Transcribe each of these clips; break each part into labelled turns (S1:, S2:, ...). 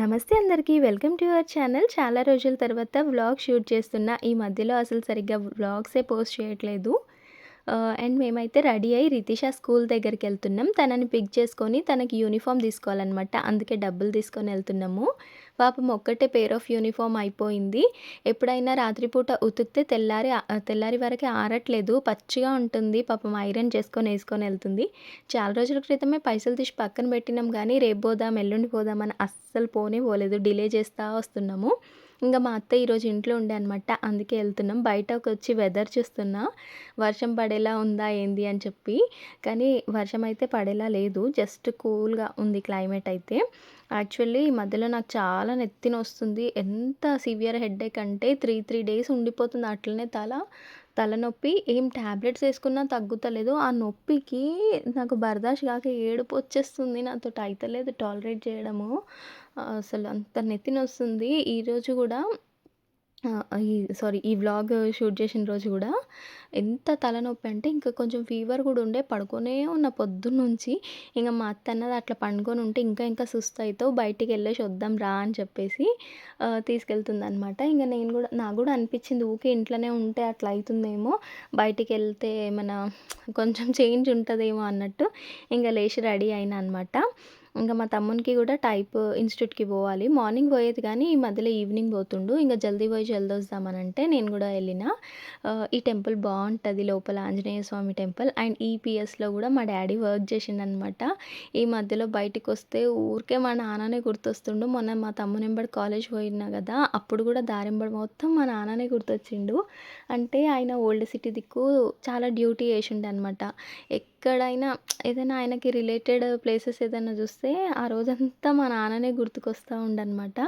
S1: నమస్తే అందరికీ welcome to your channel. చాలా రోజుల తర్వాత వ్లాగ్ షూట్ చేస్తున్నా ఈ మధ్యలో అసలు సరిగ్గా వ్లాగ్సే పోస్ట్ చేయట్లేదు. అండ్ మేమైతే రెడీ అయ్యి రితిషా స్కూల్ దగ్గరికి వెళ్తున్నాం. తనని పిక్ చేసుకొని తనకి యూనిఫామ్ తీసుకోవాలన్నమాట. అందుకే డబ్బులు తీసుకొని వెళ్తున్నాము. పాపం ఒక్కటే పేర్ ఆఫ్ యూనిఫామ్ అయిపోయింది. ఎప్పుడైనా రాత్రిపూట ఉతికితే తెల్లారి తెల్లారి వరకే ఆరట్లేదు. పచ్చిగా ఉంటుంది. పాపం ఐరన్ చేసుకొని వేసుకొని వెళ్తుంది. చాలా రోజుల క్రితమే పైసలు తీసి పక్కన పెట్టినాం కానీ రేపు పోదాం ఎల్లుండి పోదాం అని అస్సలు పోనే పోలేదు డిలే చేస్తూ వస్తున్నాము. ఇంకా మా అత్త ఈరోజు ఇంట్లో ఉండే అనమాట అందుకే వెళ్తున్నాం. బయటకు వచ్చి వెదర్ చూస్తున్నా. వర్షం పడేలా ఉందా ఏంది అని చెప్పి. కానీ వర్షం అయితే పడేలా లేదు. జస్ట్ కూల్గా ఉంది క్లైమేట్ అయితే. యాక్చువల్లీ ఈ మధ్యలో నాకు చాలా నెత్తిన వస్తుంది ఎంత సివియర్ హెడ్ఏక్ అంటే త్రీ త్రీ డేస్ ఉండిపోతుంది. అట్లనే తల తలనొప్పి. ఏం ట్యాబ్లెట్స్ వేసుకున్నా తగ్గుతలేదు. ఆ నొప్పికి నాకు బర్దాష్ కాక ఏడుపు వచ్చేస్తుంది. నాతో అయితలేదు టాలరేట్ చేయడము. అసలు అంత నెత్తినొస్తుంది. ఈరోజు కూడా ఈ సారీ ఈ వ్లాగ్ షూట్ చేసిన రోజు కూడా ఎంత తలనొప్పి అంటే ఇంకా కొంచెం ఫీవర్ కూడా ఉండే పడుకొనే ఉన్న పొద్దున్నుంచి. ఇంకా మా అత్త అన్నది అట్లా పండుకొని ఉంటే ఇంకా ఇంకా సుస్థ అవుతావు బయటికి వెళ్ళేసి వద్దాం రా అని చెప్పేసి తీసుకెళ్తుంది అనమాట ఇంకా నేను కూడా నాకు కూడా అనిపించింది ఊకే ఇంట్లోనే ఉంటే అట్లా అవుతుందేమో బయటికి వెళ్తే ఏమైనా కొంచెం చేంజ్ ఉంటుందేమో అన్నట్టు ఇంకా లేచి రెడీ అయినా అనమాట ఇంకా మా తమ్మునికి కూడా టైప్ ఇన్స్టిట్యూట్కి పోవాలి. మార్నింగ్ పోయేది కానీ ఈ మధ్యలో ఈవినింగ్ పోతుండు. ఇంకా జల్దీ పోయి జల్దీ వద్దామని అంటే నేను కూడా వెళ్ళిన. ఈ టెంపుల్ బాగుంటుంది లోపల ఆంజనేయ స్వామి టెంపుల్. అండ్ ఈపీఎస్లో కూడా మా డాడీ వర్క్ చేసిండనమాట. ఈ మధ్యలో బయటికి వస్తే ఊరికే మా నాన్ననే గుర్తొస్తుండు. మొన్న మా తమ్మునింబడి కాలేజ్ పోయినా కదా అప్పుడు కూడా దారింబడి మొత్తం మా నాన్ననే గుర్తొచ్చిండు. అంటే ఆయన ఓల్డ్ సిటీ దిక్కు చాలా డ్యూటీ వేసిండనమాట అనమాట ఎక్కడైనా ఏదైనా ఆయనకి రిలేటెడ్ ప్లేసెస్ ఏదైనా చూస్తే ఆ రోజంతా మా నాన్ననే గుర్తుకొస్తూ ఉండనమాట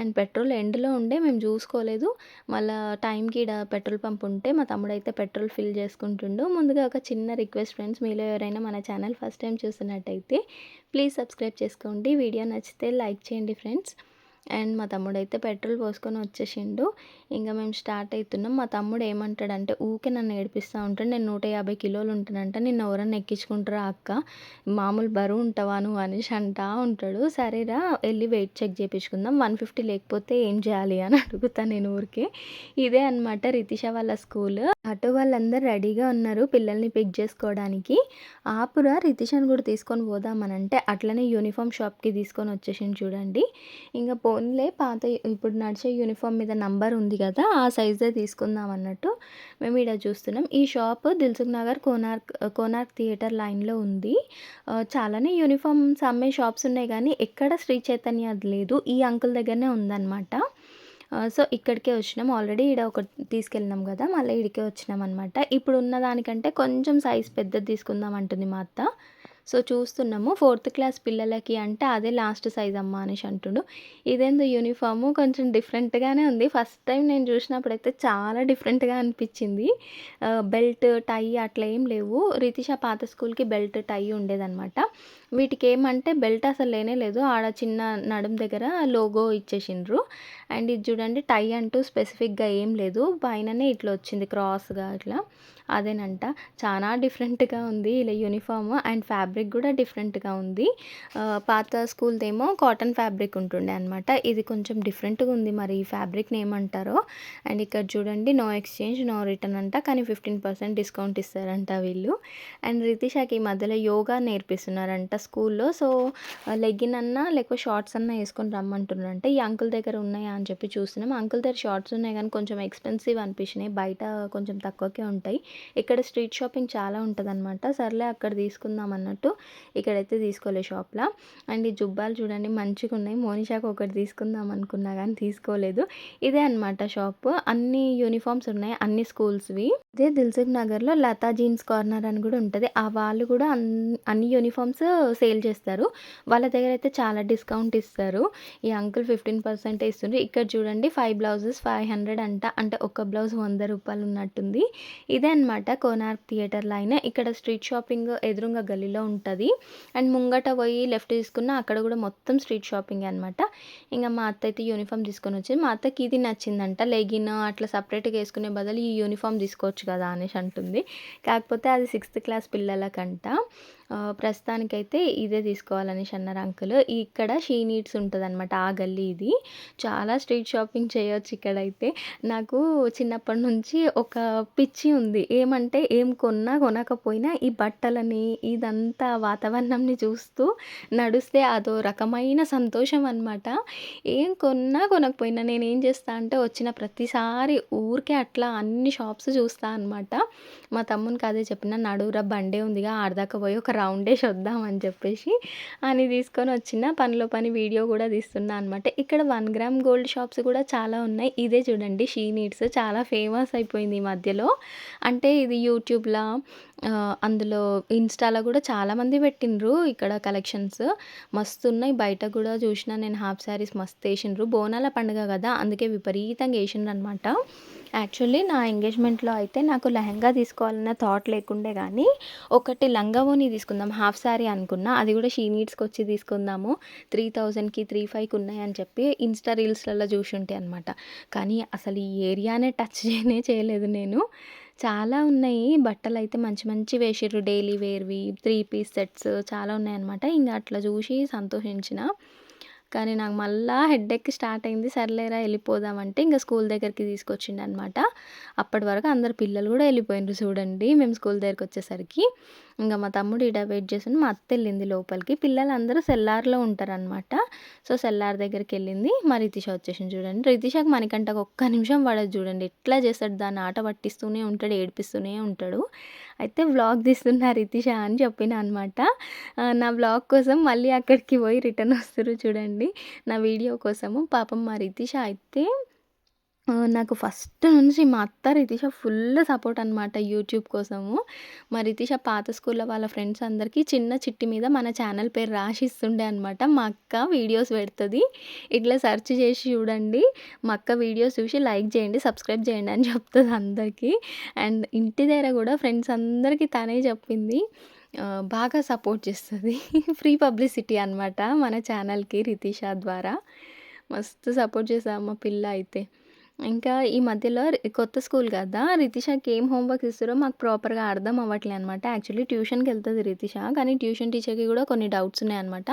S1: అండ్ పెట్రోల్ ఎండ్లో ఉండే మేము చూసుకోలేదు. మళ్ళీ టైంకి ఇక్కడ పెట్రోల్ పంప్ ఉంటే మా తమ్ముడు అయితే పెట్రోల్ ఫిల్ చేసుకుంటుండు. ముందుగా ఒక చిన్న రిక్వెస్ట్ ఫ్రెండ్స్ మీలో ఎవరైనా మన ఛానల్ ఫస్ట్ టైం చూస్తున్నట్టయితే ప్లీజ్ సబ్స్క్రైబ్ చేసుకోండి. వీడియో నచ్చితే లైక్ చేయండి ఫ్రెండ్స్. అండ్ మా తమ్ముడు అయితే పెట్రోల్ పోసుకొని వచ్చేసిండు. ఇంకా మేము స్టార్ట్ అవుతున్నాం మా తమ్ముడు ఏమంటాడంటే ఊకే నన్ను ఏడిపిస్తూ ఉంటాడు. నేను నూట యాభై కిలోలు ఉంటానంట. నిన్ను ఎవరన్నా ఎక్కించుకుంటారా అక్క? మామూలు బరువు ఉంటావా నువ్వు? అనేసి అంటా ఉంటాడు. సరేరా వెళ్ళి వెయిట్ చెక్ చేయించుకుందాం వన్ ఫిఫ్టీ లేకపోతే ఏం చేయాలి? అని అడుగుతాను నేను ఊరికే. ఇదే అనమాట రితిష వాళ్ళ స్కూల్. ఆటో వాళ్ళందరూ రెడీగా ఉన్నారు పిల్లల్ని పిక్ చేసుకోవడానికి. ఆపురా రితిషని కూడా తీసుకొని పోదామని అంటే అట్లనే యూనిఫామ్ షాప్కి తీసుకొని వచ్చేసింది చూడండి. ఇంకా పో ఓన్లే పాత ఇప్పుడు నడిచే యూనిఫామ్ మీద నంబర్ ఉంది కదా ఆ సైజే తీసుకుందాం అన్నట్టు మేము ఇక్కడ చూస్తున్నాం. ఈ షాప్ దిల్సుఖ్ నగర్ కోనార్క్ కోనార్క్ థియేటర్ లైన్లో ఉంది. చాలానే యూనిఫామ్స్ అమ్మే షాప్స్ ఉన్నాయి కానీ ఎక్కడ శ్రీ చైతన్య అది లేదు. ఈ అంకుల్ దగ్గరనే ఉందన్నమాట. సో ఇక్కడికే వచ్చినాం. ఆల్రెడీ ఇక్కడ ఒకటి తీసుకెళ్ళినాం కదా మళ్ళీ ఇడికే వచ్చినాం అనమాట ఇప్పుడు ఉన్న దానికంటే కొంచెం సైజ్ పెద్దది తీసుకుందాం అంటుంది మా అత్త. సో చూస్తున్నాము. ఫోర్త్ క్లాస్ పిల్లలకి అంటే అదే లాస్ట్ సైజ్ అమ్మ అనేసి అంటుండు. ఇదేందో యూనిఫాము? కొంచెం డిఫరెంట్గానే ఉంది. ఫస్ట్ టైం నేను చూసినప్పుడు అయితే చాలా డిఫరెంట్గా అనిపించింది. బెల్ట్ టై అట్లా ఏం లేవు. రితిష పాత స్కూల్కి బెల్ట్ టై ఉండేదన్నమాట. వీటికి ఏమంటే బెల్ట్ అసలు లేనే లేదు. ఆడ చిన్న నడుం దగ్గర లోగో ఇచ్చేసిండ్రు. అండ్ ఇది చూడండి టై అంటూ స్పెసిఫిక్గా ఏం లేదు. పైననే ఇట్లా వచ్చింది క్రాస్గా ఇట్లా అదేనంట. చాలా డిఫరెంట్గా ఉంది ఇలా యూనిఫామ్ అండ్ ఫ్యాబ్రిక్ కూడా డిఫరెంట్గా ఉంది. పాత స్కూల్దేమో కాటన్ ఫ్యాబ్రిక్ ఉంటుండే అనమాట ఇది కొంచెం డిఫరెంట్గా ఉంది మరి ఈ ఫ్యాబ్రిక్ని ఏమంటారో. అండ్ ఇక్కడ చూడండి నో ఎక్స్చేంజ్ నో రిటర్న్ అంట. కానీ ఫిఫ్టీన్ పర్సెంట్ డిస్కౌంట్ ఇస్తారంట వీళ్ళు. అండ్ రితిషాకి ఈ మధ్యలో యోగా నేర్పిస్తున్నారంట స్కూల్లో. సో లెగ్గిన్ అన్నా లేకపోతే షార్ట్స్ అన్నా వేసుకొని రమ్మంటున్నారంటే. ఈ అంకుల్ దగ్గర ఉన్నాయా అని చెప్పి చూస్తున్నాం. అంకుల్ దగ్గర షార్ట్స్ ఉన్నాయి కానీ కొంచెం ఎక్స్పెన్సివ్ అనిపించినాయి. బయట కొంచెం తక్కువకే ఉంటాయి. ఇక్కడ స్ట్రీట్ షాపింగ్ చాలా ఉంటుందన్నమాట. సర్లే అక్కడ తీసుకుందాం అన్నట్టు ఇక్కడైతే తీసుకోలే షాప్లో. అండ్ ఈ జుబ్బాలు చూడండి మంచిగా ఉన్నాయి మోనిషాకు ఒకటి తీసుకుందాం అనుకున్నా కానీ తీసుకోలేదు. ఇదే అనమాట షాప్. అన్ని యూనిఫామ్స్ ఉన్నాయి. అన్ని స్కూల్స్వి. ఇదే దిల్సుఖ్ నగర్లో లతా జీన్స్ కార్నర్ అని కూడా ఉంటుంది. ఆ వాళ్ళు కూడా అన్ని యూనిఫామ్స్ సేల్ చేస్తారు. వాళ్ళ దగ్గర అయితే చాలా డిస్కౌంట్ ఇస్తారు. ఈ అంకుల్ ఫిఫ్టీన్ పర్సెంట్ ఇస్తుంది ఇక్కడ చూడండి ఫైవ్ బ్లౌజెస్ ఫైవ్ హండ్రెడ్ అంట. అంటే ఒక బ్లౌజ్ వంద రూపాయలు ఉన్నట్టుంది. ఇదే అనమాట కోనార్క్ థియేటర్ లైన్. ఇక్కడ స్ట్రీట్ షాపింగ్ ఎదురుగా గల్లీలో ఉంటుంది. అండ్ ముంగట పోయి లెఫ్ట్ తీసుకున్న అక్కడ కూడా మొత్తం స్ట్రీట్ షాపింగ్ అనమాట ఇంకా మా అత్త అయితే యూనిఫామ్ తీసుకొని వచ్చింది. మా అత్తకి ఇది నచ్చిందంట. లెగిన్ అట్లా సపరేట్గా వేసుకునే బదులు ఈ యూనిఫామ్ తీసుకోవచ్చు కదా అనేసి అంటుంది. కాకపోతే అది సిక్స్త్ క్లాస్ పిల్లలకంట. ప్రస్తుతానికైతే ఇదే తీసుకోవాలనేసి అన్నారు అంకుల్. ఇక్కడ షీ నీడ్స్ ఉంటదనమాట. ఆ గల్లీ ఇది. చాలా స్ట్రీట్ షాపింగ్ చేయొచ్చు ఇక్కడైతే. నాకు చిన్నప్పటి నుంచి ఒక పిచ్చి ఉంది. ఏమంటే ఏం కొన్నా, కొనకపోయినా ఈ బట్టలని, ఇదంతా వాతావరణంని చూస్తూ నడుస్తే అదో రకమైన సంతోషం అనమాట. ఏం కొన్నా, కొనకపోయినా నేను ఏం చేస్తా అంటే వచ్చిన ప్రతిసారి ఊరికే అట్లా అన్ని షాప్స్ చూస్తా అనమాట. మా తమ్మునికి అదే చెప్పిన, "నడువురా బండే ఉందిగా ఆడిదాకా పోయి ఒక రౌండేసి వద్దామని చెప్పేసి అని తీసుకొని వచ్చిన. పనిలో పని వీడియో కూడా తీస్తున్నా అనమాట. ఇక్కడ వన్ గ్రామ్ గోల్డ్ షాప్స్ కూడా చాలా ఉన్నాయి. ఇదే చూడండి షీ నీడ్స్ చాలా ఫేమస్ అయిపోయింది ఈ మధ్యలో. అంటే ఇది యూట్యూబ్లో ఆహ్, అందులో ఇన్‌స్టాలో కూడా చాలామంది పెట్టిండ్రు ఇక్కడ కలెక్షన్స్. మస్తున్నాయి. బయట కూడా చూసినా నేను హాఫ్ శారీస్ మస్తేసిండ్రు. బోనాల పండుగ కదా! అందుకే విపరీతంగా ఏసిండ్రనమాట. యాక్చువల్లీ నా ఎంగేజ్‌మెంట్‌లో అయితే నాకు లెహెంగా తీసుకోవాలన్న థాట్ లేకుండే గానీ, ఒకటి లంగా ఓణి తీసుకుందాం హాఫ్ శారీ అనుకున్నా. అది కూడా షీ నీడ్స్‌కొచ్చి తీసుకుందాము. 3000కి, 3500కి ఉన్నాయని చెప్పి ఇన్‌స్టా రీల్స్‌లలో చూసుంటే అనమాట. కానీ అసలు ఈ ఏరియానే టచ్ చేయనే చేయలేదు నేను. చాలా ఉన్నాయి. బట్టలు అయితే మంచి మంచి వేసిర్రు. డైలీ వేర్‌వి, త్రీ పీస్ సెట్స్ చాలా ఉన్నాయన్నమాట. ఇంకా అట్లా చూసి సంతోషించిన. కానీ నాకు మళ్ళా హెడ్‌ఏక్ స్టార్ట్ అయింది. సర్లేరా వెళ్ళిపోదామంటే అంటే స్కూల్ దగ్గరికి తీసుకొచ్చిండనమాట. అప్పటి వరకు అందరు పిల్లలు కూడా వెళ్ళిపోయినారు చూడండి. మేము స్కూల్ దగ్గరికొచ్చేసరికి. ఇంకా మా తమ్ముడు ఇడ వెయిట్ చేస్తుండు. మా అత్త వెళ్ళింది లోపలికి. పిల్లలందరూ సెల్లార్‌లో ఉంటారనమాట. సో, సెల్లార్ దగ్గరికి వెళ్ళింది మా రితిష వచ్చేసింది చూడండి. రితిషకి మనకంటే ఒక్క నిమిషం పడదు చూడండి. ఎట్లా చేస్తాడు దాన్ని ఆట పట్టిస్తూనే ఉంటాడు. ఏడిపిస్తూనే ఉంటాడు. అయితే వ్లాగ్ తీస్తున్నా రితిష అని చెప్పిన అనమాట. నా వ్లాగ్ కోసం మళ్ళీ అక్కడికి పోయి రిటర్న్ వస్తుర్రు చూడండి. నా వీడియో కోసము. పాపం మా రితిష అయితే నాకు ఫస్ట్ నుంచి మా అత్త, రితిష ఫుల్ సపోర్ట్ అనమాట యూట్యూబ్ కోసము. మా రితిష పాత స్కూల్‌లో వాళ్ళ ఫ్రెండ్స్ అందరికీ చిన్న చిట్టి మీద మన ఛానల్ పేరు రాసిస్తుండే అనమాట. మా అక్క వీడియోస్ పెడుతుంది ఇట్లా సెర్చ్ చేసి చూడండి. మా అక్క వీడియోస్ చూసి లైక్ చేయండి, సబ్స్క్రైబ్ చేయండి అని చెప్తుంది అందరికీ. అండ్ ఇంటి దగ్గర కూడా ఫ్రెండ్స్ అందరికీ తనే చెప్పింది. బాగా సపోర్ట్ చేస్తుంది ఫ్రీ పబ్లిసిటీ అనమాట మన ఛానల్‌కి రితిష ద్వారా. మస్తు సపోర్ట్ చేస్తాం మా పిల్ల అయితే. ఇంకా ఈ మధ్యలో కొత్త స్కూల్ కదా! రితిషాకి ఏం హోంవర్క్ ఇస్తారో మాకు ప్రాపర్‌గా అర్థం అవ్వట్లేదు అనమాట. యాక్చువల్లీ ట్యూషన్కి వెళ్తుంది రితిష. కానీ ట్యూషన్ టీచర్‌కి కూడా కొన్ని డౌట్స్ ఉన్నాయన్నమాట.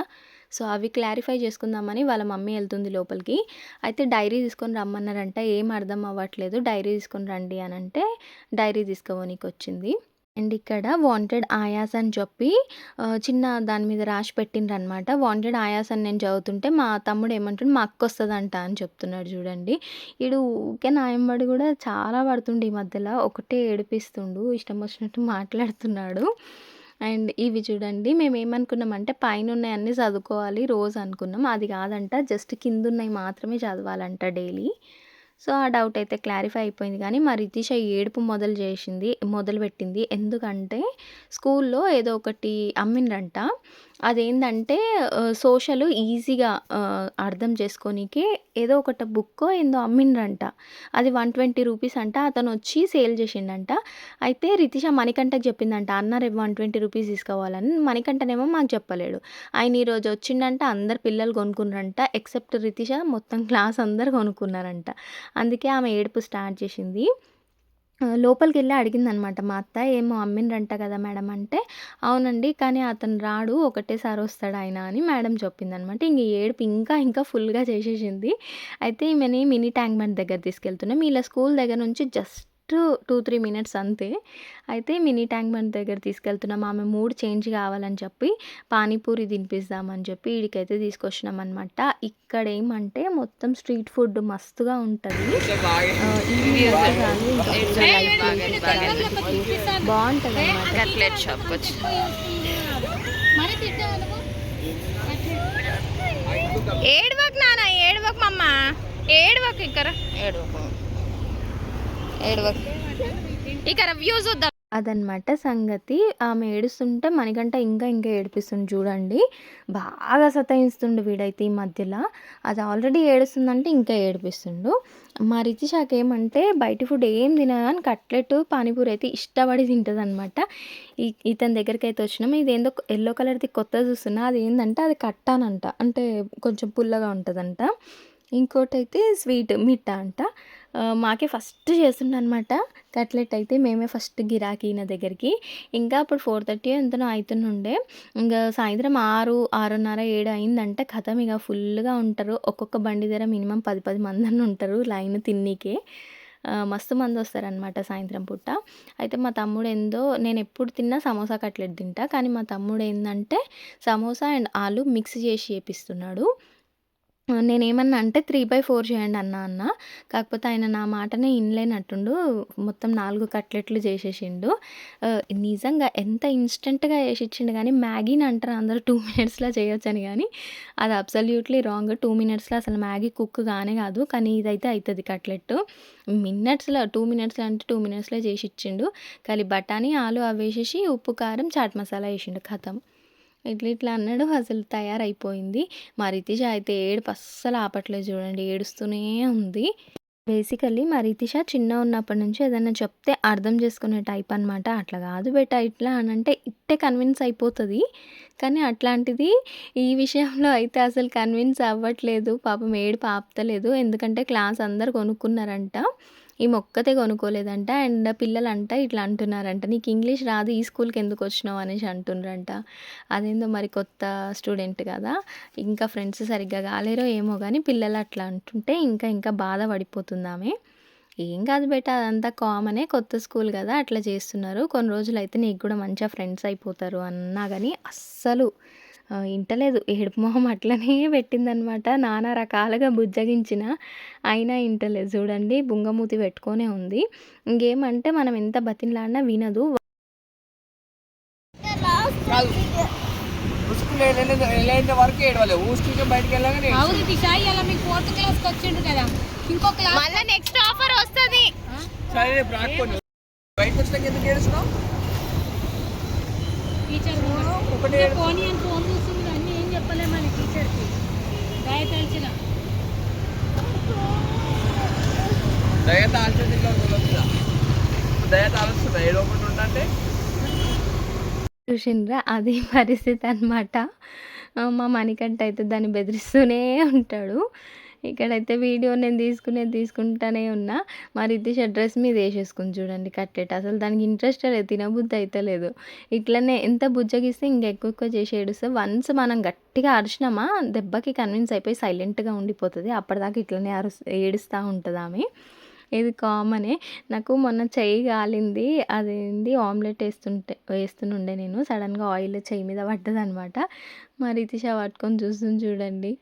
S1: సో, అవి క్లారిఫై చేసుకుందామని వాళ్ళ మమ్మీ వెళ్తుంది లోపలికి. అయితే డైరీ తీసుకొని రమ్మన్నారంట. ఏం అర్థం అవ్వట్లేదు. డైరీ తీసుకొని రండి అని అంటే డైరీ తీసుకపోనీకొచ్చింది. అండ్ ఇక్కడ వాంటెడ్ ఆయాస్ అని చెప్పి చిన్న దాని మీద రాసి పెట్టిండ్రు అనమాట వాంటెడ్ ఆయాస్ అని నేను చదువుతుంటే మా తమ్ముడు ఏమంటాడు మా అంట అని చెప్తున్నాడు చూడండి. ఇడు ఊకే నాయంబడి కూడా చాలా పడుతుండు ఈ మధ్యలో ఒకటే ఏడిపిస్తుండు. ఇష్టం వచ్చినట్టు మాట్లాడుతున్నాడు. అండ్ ఇవి చూడండి మేము ఏమనుకున్నామంటే పైన ఉన్నాయన్నీ చదువుకోవాలి రోజు అనుకున్నాం. అది కాదంట. జస్ట్ కిందున్నయి మాత్రమే చదవాలంట డైలీ. సో, ఆ డౌట్ అయితే క్లారిఫై అయిపోయింది కానీ మా రితీష ఏడుపు మొదలు చేసింది మొదలుపెట్టింది. ఎందుకంటే స్కూల్‌లో ఏదో ఒకటి అమ్మిండ్రంట. అదేందంటే సోషల్ ఈజీగా అర్థం చేసుకోనీకి ఏదో ఒకటి బుక్కో ఏందో అమ్మిండ్రంట. అది 120 రూపీస్ అంట. అతను వచ్చి సేల్ చేసిండంట. అయితే రితిష మణికంఠకి చెప్పిందంట. అన్న రేపు 120 రూపీస్ తీసుకోవాలని మణికంఠనేమో మాకు చెప్పలేడు. ఆయన ఈరోజు వచ్చిండంట. అందరు పిల్లలు కొనుక్కున్నారంట ఎక్సెప్ట్ రితిష మొత్తం క్లాస్ అందరు కొనుక్కున్నారంట. అందుకే ఆమె ఏడుపు స్టార్ట్ చేసింది. లోపలికి వెళ్ళి అడిగిందనమాట మా అత్త. ఏమో అమ్మిండ్రంట కదా మేడం అంటే, అవునండి. కానీ అతను రాడు. ఒకటేసారి వస్తాడు ఆయన అని మేడం చెప్పిందనమాట. ఇంక ఏడుపు ఇంకా ఇంకా ఫుల్‌గా చేసేసింది. అయితే ఈమెని మినీ ట్యాంక్ బండ్ దగ్గర తీసుకెళ్తున్నాం. ఇలా స్కూల్ దగ్గర నుంచి జస్ట్ 2, 3 మినిట్స్ అంతే. అయితే మినీ ట్యాంక్ బండ్ దగ్గర తీసుకెళ్తున్నాం. ఆమె మూడ్ చేంజ్ కావాలని చెప్పి పానీపూరి తినిపిద్దామని చెప్పి ఈడికైతే తీసుకొచ్చినామనమాట. ఇక్కడేమంటే మొత్తం స్ట్రీట్ ఫుడ్ మస్తుగా ఉంటది. ఇక్కడ బావుంటదనమాట.
S2: కట్లెట్ షాప్‌కొచ్చి ఏడవకు నాన్న ఏడవకు మమ్మ ఏడవకు ఇక్కడ ఏడవకు ఏడవకు చూద్దాం
S1: అదనమాట సంగతి. ఆమె ఏడుస్తుంటే మనకంట ఇంకా ఇంకా ఏడిపిస్తుండు చూడండి. బాగా సతాయిస్తుండు వీడైతే ఈ మధ్యలో అది ఆల్రెడీ ఏడుస్తుందంటే ఇంకా ఏడిపిస్తుండు. మా రితిషాకేమంటే బయటి ఫుడ్ ఏం తినదు కానీ కట్లెట్, పానీపూరి అయితే ఇష్టపడి తింటుంది అనమాట ఇతని అయితే వచ్చినాం. ఇదేందో ఎల్లో కలర్‌ది కొత్తది చూస్తున్నా. ఏంటంటే అది కట్టానంట. అంటే కొంచెం పుల్లగా ఉంటుందంట ఇంకోటైతే స్వీట్ మిఠా అంట. మాకే ఫస్ట్ చేసిండనమాట కట్లెట్ అయితే మేమే ఫస్ట్ గిరాకీ నా దగ్గరికి. ఇంకా అప్పుడు 4:30 ఎంతనో అవుతుండే ఇంకా సాయంత్రం 6, 6:30, 7 అయిందంటే ఖతం ఇక ఫుల్లుగా ఉంటారు. ఒక్కొక్క బండి దగ్గర మినిమమ్ 10, 10 మందన్నా ఉంటారు లైన్ తిన్నీకే. మస్తు మంది వస్తారనమాట సాయంత్రం పూట. అయితే మా తమ్ముడెందో నేను ఎప్పుడు తిన్నా సమోసా కట్లెట్ తింటా. కానీ మా తమ్ముడు ఏంటంటే సమోసా అండ్ ఆలు మిక్స్ చేసి చేపిస్తున్నాడు. నేనేమన్నా అంటే 3/4 చేయండి అన్నా అన్నా. కాకపోతే ఆయన నా మాటనే ఇనలేనట్టుండు. మొత్తం 4 కట్లెట్లు చేసేసిండు. ఆహ్, నిజంగా ఎంత ఇన్‌స్టంట్‌గా చేసిచ్చిండు గానీ మ్యాగీని అంటారు అందరూ 2 మినిట్స్‌లో చేయొచ్చని గానీ అది అబ్సల్యూట్‌లీ రాంగ్. 2 మినిట్స్‌లో అసలు మ్యాగీ కుక్ కానే కాదు. కానీ ఇదైతే అయితది కట్లెట్. మినిట్స్‌లో 2 మినిట్స్‌లో అంటే 2 మినిట్స్‌లో చేసిచ్చిండు. కానీ బఠానీ, ఆలు అవేసేసి ఉప్పు, కారం, చాట్ మసాలా ఏసిండు ఖతం. ఇట్లా ఇట్లా అన్నాడు అసలు తయారైపోయింది. మా రితిష అయితే ఏడుపు అస్సలు ఆపట్లేదు చూడండి. ఏడుస్తూనే ఉంది. బేసికల్లీ మా రితిష చిన్నగున్నప్పటి నుంచి ఏదైనా చెప్తే అర్థం చేసుకునే టైప్ అనమాట. అట్లా కాదు బెట ఇట్లా అని అంటే ఇట్టే కన్విన్స్ అయిపోతుంది కానీ అట్లాంటిది ఈ విషయంలో అయితే అసలు కన్విన్స్ అవ్వట్లేదు. పాపం ఏడుపు ఆపుతలేదు. ఎందుకంటే క్లాస్ అందరు కొనుక్కున్నారంట. ఈ మొక్కతే కొనుక్కోలేదంట. అండ్ పిల్లలంట ఇట్లా అంటున్నారంట. "నీకు ఇంగ్లీష్ రాదు ఈ స్కూల్‌కి ఎందుకు వచ్చినావు అనేసి అంటుండ్రంట. అదేందో మరి కొత్త స్టూడెంట్ కదా! ఇంకా ఫ్రెండ్స్ సరిగ్గా కాలేరో ఏమో కానీ పిల్లలు అట్లా అంటుంటే ఇంకా ఇంకా బాధ పడిపోతుందామే "ఏం కాదు బేటా అదంతా కామనే కొత్త స్కూల్ కదా! అట్లా చేస్తున్నారు. కొన్ని రోజులు అయితే నీకు కూడా మంచిగా ఫ్రెండ్స్ అయిపోతారు" అన్నా కానీ అస్సలు ఇంటలేదు. ఏడుపు మొహం అట్లనే పెట్టిందనమాట. నానా రకాలుగా బుజ్జగించినా అయినా ఇంటలేదు. చూడండి బుంగమూతి పెట్టుకొనే ఉంది. ఇంకేమంటే మనం ఎంత బతిమిలాడినా వినదు.
S3: వరకు ఏడవలే ఊసుకుంటే బయటకు వెళ్ళగానే
S4: అవును దిశ ఇలా మీకు ఫోర్త్ క్లాస్కి వచ్చిండు కదా ఇంకో క్లాస్
S2: మళ్ళా నెక్స్ట్ ఆఫర్ వస్తది.
S3: సరే బయటకు వచ్చినాక ఎందుకు ఏడుస్తున్నావు
S4: టీచర్
S3: ఒకటే
S4: పోనీ అని ఫోన్ చూస్తుంది అన్ని ఏం చెప్పలేమని టీచర్కి. దయ తెలిసిన
S3: దయత ఆలోచన వస్తుందా దయత ఆలోచిస్తుందా ఏడవకుండా ఉంటే
S1: చూసిండ్రా? అది పరిస్థితి అనమాట. మా మణికంఠ అయితే దాన్ని బెదిరిస్తూనే ఉంటాడు. ఇక్కడైతే వీడియో నేను తీసుకునేది తీసుకుంటానే ఉన్నా. మా రితిష డ్రెస్ మీద వేసేసుకుని చూడండి కట్లెట్. అసలు దానికి ఇంట్రెస్ట్ లేదు. తినబుద్ధి అయితలేదు. ఇట్లనే ఎంత బుజ్జగిస్తే ఇంకా ఎక్కువ ఎక్కువ చేసి ఏడుస్తే వన్స్ మనం గట్టిగా అరిచినామా దెబ్బకి కన్విన్స్ అయిపోయి సైలెంట్‌గా ఉండిపోతుంది అప్పటిదాకా ఇట్లనే అరు ఏడుస్తూ ఉంటుంది ఆమె ఇది కామనే. నాకు మొన్న చెయ్యి కాలింది. అదేంది ఆమ్లెట్ వేస్తుంటే వేస్తునుండే నేను. సడన్గా ఆయిల్ చెయ్యి మీద పడ్డదనమాట. మరి ఇతిషా పట్టుకొని చూస్తుంది చూడండి.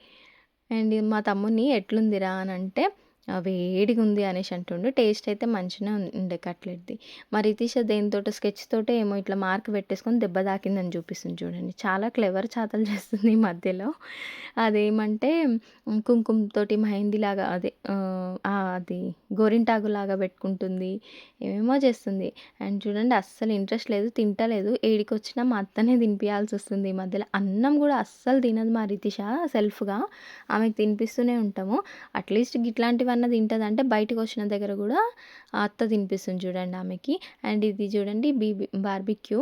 S1: అండ్ మా తమ్ముని "ఎట్లుందిరా" అని అంటే వేడిగా "వేడిగుంది" అనేసి అంటుండు. టేస్ట్ అయితే మంచిగా ఉండే కట్లెట్‌ది. మరి ఇతీష దేనితోటో స్కెచ్ తోటే ఏమో ఇట్లా మార్క్ పెట్టేసుకొని దెబ్బ తాకిందని చూపిస్తుంది చూడండి. చాలా క్లెవర్ చాతలు చేస్తుంది ఈ మధ్యలో. అదేమంటే కుంకుమతోటి మెహందీలాగా అదే అది గోరింటాకులాగా పెట్టుకుంటుంది. ఏమేమో చేస్తుంది. అండ్ చూడండి అస్సలు ఇంట్రెస్ట్ లేదు. తింటలేదు. ఈడికొచ్చినా మా అత్తనే తినిపియాల్సొస్తుంది ఈ మధ్యలో. అన్నం కూడా అస్సలు తినదు మా రితిష సెల్ఫ్‌గా. ఆమెకు తినిపిస్తూనే ఉంటాము. అట్‌లీస్ట్ ఇట్లాంటివన్నీ గిట్లాంటివన్నా తింటదంటే బయటకొచ్చిన దగ్గర కూడా అత్త తినిపిస్తుంది చూడండి ఆమెకి. అండ్ ఇది చూడండి బీబీ బార్బిక్యూ.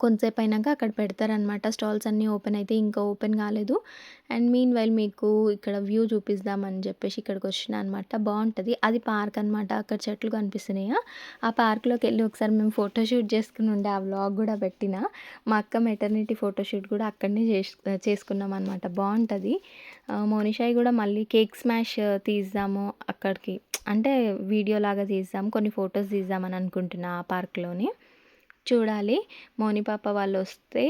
S1: కొంతసేపు అయినాక అక్కడ పెడతారనమాట. స్టాల్స్ అన్నీ ఓపెన్ అయితే ఇంకా ఓపెన్ కాలేదు. అండ్ మీన్ వైల్ మీకు ఇక్కడ వ్యూ చూపిద్దామని చెప్పేసి ఇక్కడికి వచ్చిన అనమాట. బాగుంటుంది అది పార్క్ అనమాట. అక్కడ చెట్లు కనిపిస్తున్నాయా, ఆ పార్క్లోకి వెళ్ళి ఒకసారి మేము ఫోటోషూట్ చేసుకుని ఉండే ఆ వ్లాగ్ కూడా పెట్టిన మా అక్క మెటర్నిటీ ఫోటోషూట్ కూడా అక్కడనే చేసు చేసుకున్నాం అనమాట బాగుంటుంది మోనిషాయి కూడా మళ్ళీ కేక్ స్మాష్ తీద్దాము అక్కడికి అంటే వీడియోలాగా తీద్దాం. కొన్ని ఫొటోస్ తీద్దామని అనుకుంటున్నా ఆ పార్క్‌లోనే. చూడాలి. మోని పాప వాళ్ళొస్తే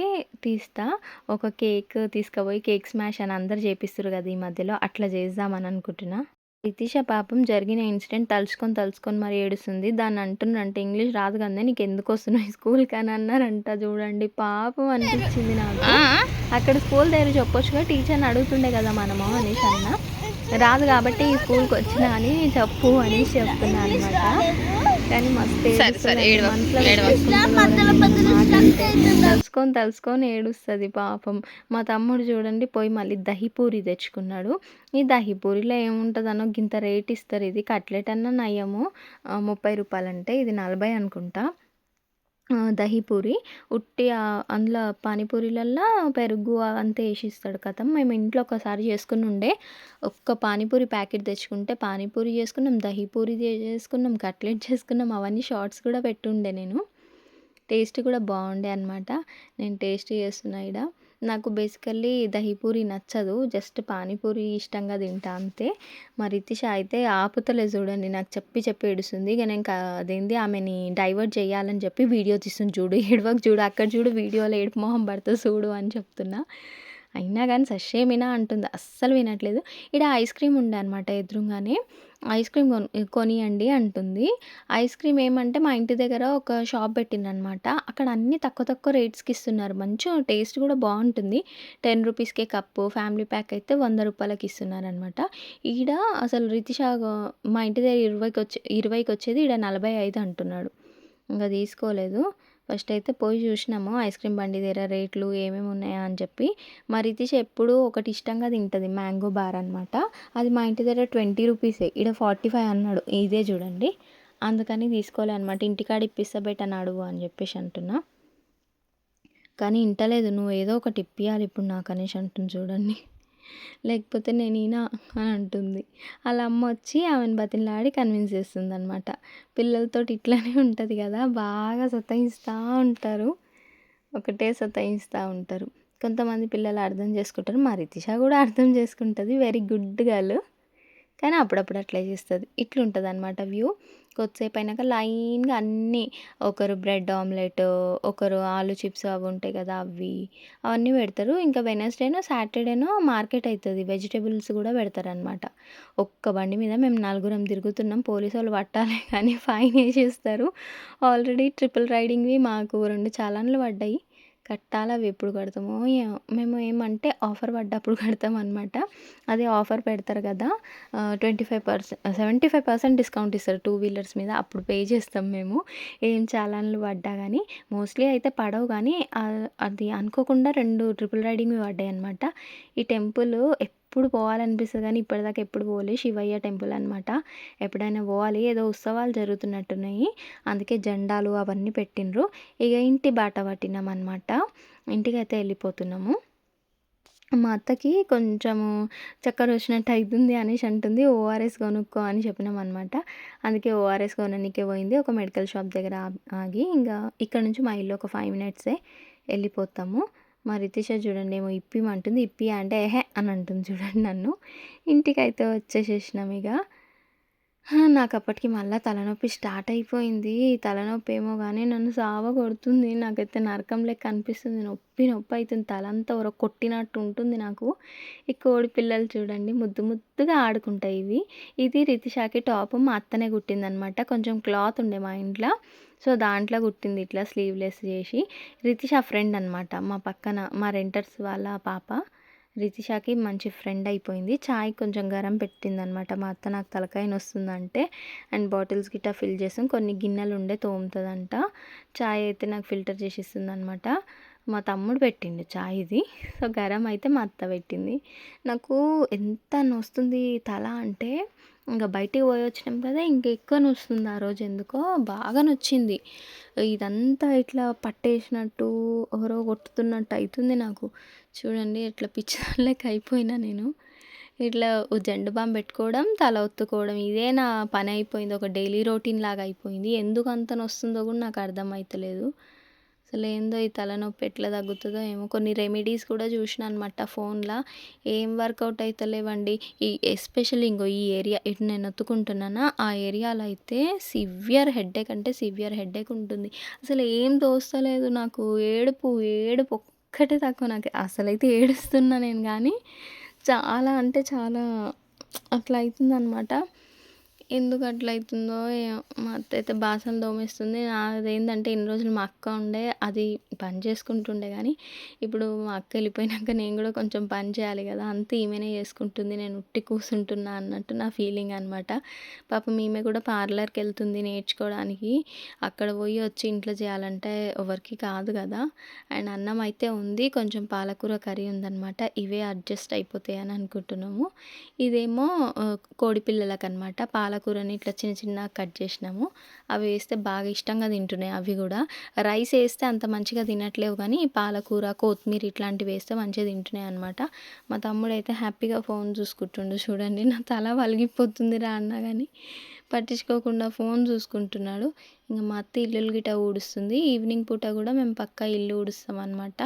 S1: తీస్తా. ఒక కేక్ తీసుకపోయి కేక్ స్మాష్ అని అందరూ చేపిస్తుర్రు కదా! ఈ మధ్యలో అట్లా చేద్దామని అనుకుంటున్నా. రితిష పాపం జరిగిన ఇన్సిడెంట్ తలుచుకొని తలుచుకొని మరి ఏడుస్తుంది. దాన్ని అంటున్నంట "ఇంగ్లీష్ రాదు కదే నీకెందుకొస్తున్నావు ఈ స్కూల్‌కి" అని అన్నారంట చూడండి. పాపం అనిపించింది నాకు. అక్కడ స్కూల్ దగ్గర చెప్పొచ్చుగా టీచర్‌ని అడుగుతుండే కదా మనము అనేసి అన్నా. రాదు కాబట్టి ఈ స్కూల్‌కి వచ్చినా అని చెప్పు అనేసి చెప్తున్నా అనమాట. కానీ మస్తు తలుచుకొని తలుచుకొని ఏడుస్తది పాపం. మా తమ్ముడు చూడండి పోయి మళ్ళీ దహి పూరి తెచ్చుకున్నాడు. ఈ దహి పూరిలో ఏముంటదనో గింత రేట్ ఇస్తారు. ఇది కట్లెట్ అన్నా నయము ఆహ్, రూ. 30 అంటే ఇది 40 అనుకుంటా. దహీపూరి ఉట్టి అందులో పానీపూరిలల్లా పెరుగు అవంతా వేసిస్తాడు కథం మేము ఇంట్లో ఒకసారి చేసుకునుండే. ఒక్క పానీపూరి ప్యాకెట్ తెచ్చుకుంటే పానీపూరి చేసుకున్నాం, దహీపూరి చేసుకున్నాం, కట్లెట్ చేసుకున్నాం. అవన్నీ షార్ట్స్ కూడా పెట్టుండే నేను. టేస్ట్ కూడా బాగుండే అనమాట. నేను టేస్ట్ చేస్తున్నా ఈడ. నాకు బేసికల్లీ దహీపూరి నచ్చదు. జస్ట్ పానీపూరి ఇష్టంగా తింటా అంతే. మా రితిష అయితే ఆపుతలేదు చూడండి. నాకు చెప్పి చెప్పి ఏడుస్తుంది. ఇక నేను అదేంది ఆమెని డైవర్ట్ చేయాలని చెప్పి వీడియో తీస్తుంది చూడు. ఏడవకు చూడు అక్కడ చూడు వీడియోలో ఏడుపు మొహం పడుతుంది చూడు అని చెప్తున్నా. అయినా కానీ సస్సేం వినా అంటుంది. అస్సలు వినట్లేదు. ఈడ ఐస్ క్రీమ్ ఉండే అనమాట ఎదురుంగానే. ఐస్ క్రీమ్ కొనియండి అంటుంది. ఐస్ క్రీమ్ ఏమంటే మా ఇంటి దగ్గర ఒక షాప్ పెట్టిందనమాట అక్కడ అన్నీ తక్కువ తక్కువ రేట్స్‌కి ఇస్తున్నారు. మంచి టేస్ట్ కూడా బాగుంటుంది. 10 రూపీస్‌కే కప్పు, ఫ్యామిలీ ప్యాక్ అయితే వంద రూపాయలకి ఇస్తున్నారనమాట. ఈడ అసలు రితిషా మా ఇంటి దగ్గర 20కొచ్చే 20కొచ్చేది ఈడ 45 అంటున్నాడు. ఇంకా తీసుకోలేదు. ఫస్ట్ అయితే పోయి చూసినాము ఐస్ క్రీమ్ బండి దగ్గర రేట్లు ఏమేమి ఉన్నాయా అని చెప్పి. మా రితిష ఎప్పుడూ ఒకటి ఇష్టంగా తింటుంది మ్యాంగో బార్ అనమాట. అది మా ఇంటి దగ్గర 20 రూపీసే. ఈడ 45 అన్నాడు. ఇదే చూడండి. అందుకని తీసుకోలే అనమాట. ఇంటికాడ ఇప్పిస్తా బేటా నడువు అని చెప్పేసి అంటున్నా. కానీ ఇంటలేదు. నువ్వు ఏదో ఒకటి ఇప్పియాలి ఇప్పుడు నాకు అనేసి అంటుంది చూడండి. లేకపోతే నేను ఈనా అని అంటుంది. వాళ్ళ అమ్మ వచ్చి ఆమెను బతిలాడి కన్విన్స్ చేస్తుంది అనమాట పిల్లలతోటి ఇట్లానే ఉంటుంది కదా! బాగా సతాయిస్తూ ఉంటారు. ఒకటే సతాయిస్తూ ఉంటారు. కొంతమంది పిల్లలు అర్థం చేసుకుంటారు. మా రితిష కూడా అర్థం చేసుకుంటుంది వెరీ గుడ్ గర్ల్. కానీ అప్పుడప్పుడు అట్లే ఇట్లుంటుంది అనమాట వ్యూ. కొద్దిసేపు అయినాక లైన్‌గా అన్నీ ఒకరు బ్రెడ్ ఆమ్లెట్, ఒకరు ఆలు చిప్స్ అవి ఉంటాయి కదా! అవి. అవన్నీ పెడతారు. ఇంకా వెనస్డేనో సాటర్‌డేనో మార్కెట్ అవుతుంది వెజిటేబుల్స్ కూడా పెడతారనమాట. ఒక్క బండి మీద మేము నలుగురం తిరుగుతున్నాం. పోలీసోళ్ళు పట్టాలే కానీ ఫైన్ వేసేస్తారు ఆల్రెడీ ట్రిపుల్ రైడింగ్‌వి మాకు 2 చలాన్లు పడ్డాయి. కట్టాలి అవి ఎప్పుడు కడతామో మేము ఏమంటే ఆఫర్ పడ్డప్పుడు కడతాం అనమాట అదే ఆఫర్ పెడతారు కదా! Twenty five percent seventy five percent discount ఇస్తారు టూ వీలర్స్ మీద. అప్పుడు పే చేస్తాం మేము. ఏం చాలాన్లు పడ్డా కానీ మోస్ట్‌లీ అయితే పడవు కానీ అది అనుకోకుండా రెండు ట్రిపుల్ రైడింగ్ పడ్డాయి అనమాట ఈ టెంపుల్ ఎప్పుడు పోవాలనిపిస్తుంది కానీ ఇప్పటిదాకా ఎప్పుడు పోలే. శివయ్య టెంపుల్ అనమాట. ఎప్పుడైనా పోవాలి. ఏదో ఉత్సవాలు జరుగుతున్నట్టున్నాయి. అందుకే జెండాలు అవన్నీ పెట్టిండ్రు. ఇక ఇంటి బాట పట్టినాం అనమాట. ఇంటికైతే వెళ్ళిపోతున్నాము. మా అత్తకి కొంచెము చక్కర వచ్చినట్టు అవుతుంది అనేసి అంటుంది. ఓఆర్ఎస్ కొనుక్కో అని చెప్పినామనమాట. అందుకే ఓఆర్ఎస్ కొననీకే పోయింది. ఒక మెడికల్ షాప్ దగ్గర ఆగి ఇంకా ఇక్కడ నుంచి మా ఇల్లు ఒక ఫైవ్ మినిట్సే. వెళ్ళిపోతాము. మా రితిష చూడండి ఏమో ఇప్పియమంటుంది. ఇప్పి అంటే ఎహే! అని అంటుంది చూడండి నన్ను. ఇంటికైతే వచ్చేసేసినాం ఇక నాకు అప్పటికి మళ్ళీ తలనొప్పి స్టార్ట్ అయిపోయింది. తలనొప్పి ఏమో కానీ నన్ను సావ కొడుతుంది నాకైతే నరకం లెక్క అనిపిస్తుంది. నొప్పి నొప్పి అవుతుంది తలంతా ఎవరో కొట్టినట్టు ఉంటుంది నాకు. ఈ కోడి పిల్లలు చూడండి ముద్దు ముద్దుగా ఆడుకుంటాయి ఇవి. ఇది రితిషాకి టాప్ మా అత్తనే కుట్టిందనమాట. కొంచెం క్లాత్ ఉండే మా ఇంట్లో సో, దాంట్లో కుట్టింది ఇట్లా స్లీవ్‌లెస్ చేసి. రితిష ఫ్రెండ్ అనమాట. మా పక్కన మా రెంటర్స్ వాళ్ళ పాప. రితిషాకి మంచి ఫ్రెండ్ అయిపోయింది. చాయ్ కొంచెం గరం పెట్టింది అనమాట మా అత్త నాకు తలకాయ నొస్తుందంటే అండ్ బాటిల్స్ గిట్ట ఫిల్ చేసాం. కొన్ని గిన్నెలు ఉండే తోముతుందంట చాయ్ అయితే నాకు ఫిల్టర్ చేసి ఇస్తుందనమాట. మా తమ్ముడు పెట్టిండు చాయ్ ఇది. సో, గరం అయితే మా అత్త పెట్టింది. నాకు ఎంత నొస్తుంది తల అంటే ఇంకా బయటికి పోయి వచ్చినాం కదా! ఇంకా ఎక్కువ నొస్తుంది ఆ రోజు ఎందుకో బాగా నొచ్చింది. ఇదంతా ఇట్లా పట్టేసినట్టు ఎవరో కొట్టుతున్నట్టు అవుతుంది నాకు. చూడండి ఇట్లా పిచ్చిదాని అయిపోయినా నేను. ఇట్లా జండు బామ్ పెట్టుకోవడం, తల ఒత్తుకోవడం ఇదే నా పని అయిపోయింది. ఒక డైలీ రొటీన్ లాగా అయిపోయింది. ఎందుకు అంత నొస్తుందో కూడా నాకు అర్థం అసలు ఏందో ఈ తలనొప్పి ఎట్లా తగ్గుతుందో ఏమో! కొన్ని రెమెడీస్ కూడా చూసినా అనమాట ఫోన్లో ఏం వర్కౌట్ అవుతలేవండి ఈ ఎస్పెషల్లీ ఇంగో ఈ ఏరియా ఇటు నేను ఒత్తుకుంటున్నానా ఆ ఏరియాలో అయితే సివియర్ హెడ్‌ఏక్ అంటే సివియర్ హెడ్‌ఏక్ ఉంటుంది. అసలు ఏం తోస్తలేదు నాకు. ఏడుపు ఏడుపు ఒక్కటే తక్కువ నాకు. అసలైతే ఏడుస్తున్నా నేను కానీ చాలా అంటే చాలా అట్లా అవుతుందన్నమాట ఎందుకు అట్లా అవుతుందో మా అత్త అయితే బాసనలు దోమేస్తుంది అదేంటంటే ఇన్ని రోజులు మా అక్క ఉండే. అది పని చేసుకుంటుండే కానీ ఇప్పుడు మా అక్క వెళ్ళిపోయినాక నేను కూడా కొంచెం పని చేయాలి కదా! అంతా ఈమెనే చేసుకుంటుంది. నేను ఉట్టి కూర్చుంటున్నా అన్నట్టు నా ఫీలింగ్ అనమాట. పాపం ఈమె కూడా పార్లర్‌కి వెళ్తుంది నేర్చుకోవడానికి. అక్కడ పోయి వచ్చి ఇంట్లో చేయాలంటే ఎవరికి కాదు కదా! అండ్ అన్నం అయితే ఉంది. కొంచెం పాలకూర కర్రీ ఉందనమాట. ఇవే అడ్జస్ట్ అయిపోతాయి అని అనుకుంటున్నాము. ఇదేమో కోడిపిల్లలకు అనమాట పాల పాలకూరని ఇట్లా చిన్న చిన్న కట్ చేసినాము. అవి వేస్తే బాగా ఇష్టంగా తింటున్నాయి అవి కూడా. రైస్ వేస్తే అంత మంచిగా తినట్లేవు కానీ పాలకూర కొత్తిమీర ఇట్లాంటివి వేస్తే మంచిగా తింటున్నాయి అనమాట మా తమ్ముడు అయితే హ్యాపీగా ఫోన్ చూసుకుంటుండు. చూడండి నా తల వలిగిపోతుంది రా అన్నా కానీ పట్టించుకోకుండా ఫోన్ చూసుకుంటున్నాడు. ఇంకా మా అత్త ఇల్లులు గిట ఊడుస్తుంది. ఈవినింగ్ పూట కూడా మేము పక్కా ఇల్లు ఊడుస్తాం అనమాట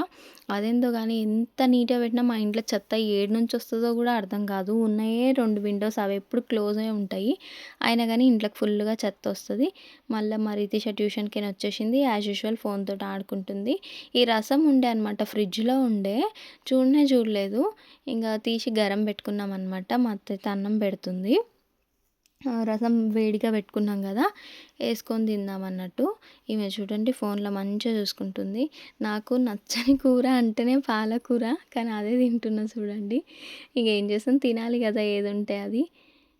S1: అదేందో కానీ ఎంత నీట్గా పెట్టినా మా ఇంట్లో చెత్త ఏడు నుంచి వస్తుందో కూడా అర్థం కాదు. ఉన్నాయే రెండు విండోస్ అవి ఎప్పుడు క్లోజ్ అయి ఉంటాయి. అయినా కానీ ఇంట్లోకి ఫుల్గా చెత్త వస్తుంది. మళ్ళీ మా రితీష ట్యూషన్కి వచ్చేసింది. యాజ్ యూజువల్ ఫోన్తో ఆడుకుంటుంది. ఈ రసం ఉండే అనమాట ఫ్రిడ్జ్లో ఉండే. చూడనే చూడలేదు. ఇంకా తీసి గరం పెట్టుకున్నాం అనమాట మా అత్త అన్నం పెడుతుంది. రసం వేడిగా పెట్టుకున్నాం కదా వేసుకొని తిందాం అన్నట్టు. ఈమె చూడండి ఫోన్లో మంచిగా చూసుకుంటుంది. నాకు నచ్చని కూర అంటేనే పాలకూర కానీ అదే తింటున్నా చూడండి. ఇక ఏం చేస్తాం? తినాలి కదా ఏది ఉంటే అది.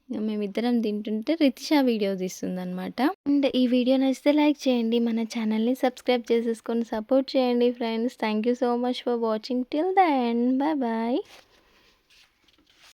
S1: మేమిద్దరం తింటుంటే రితిషా వీడియో తీస్తుంది అనమాట అండ్ ఈ వీడియో నచ్చితే లైక్ చేయండి. మన ఛానల్ని సబ్స్క్రైబ్ చేసేసుకొని సపోర్ట్ చేయండి friends. Thank you so much for watching. Till the end. Bye bye.